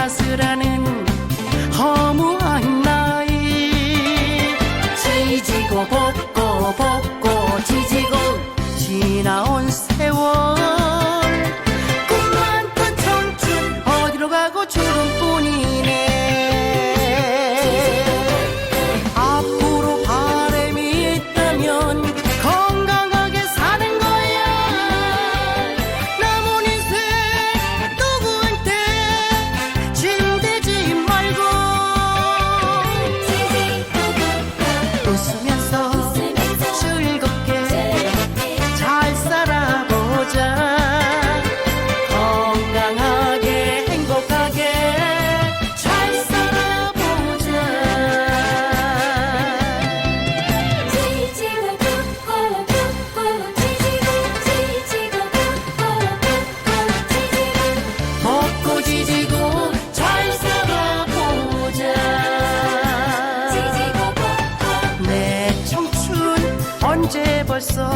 masyuranin 언제 벌써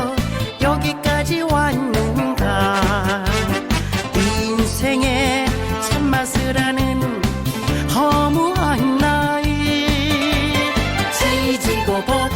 여기까지 왔는가? 인생의 참맛을 아는 허무한 나이. 지지고 볶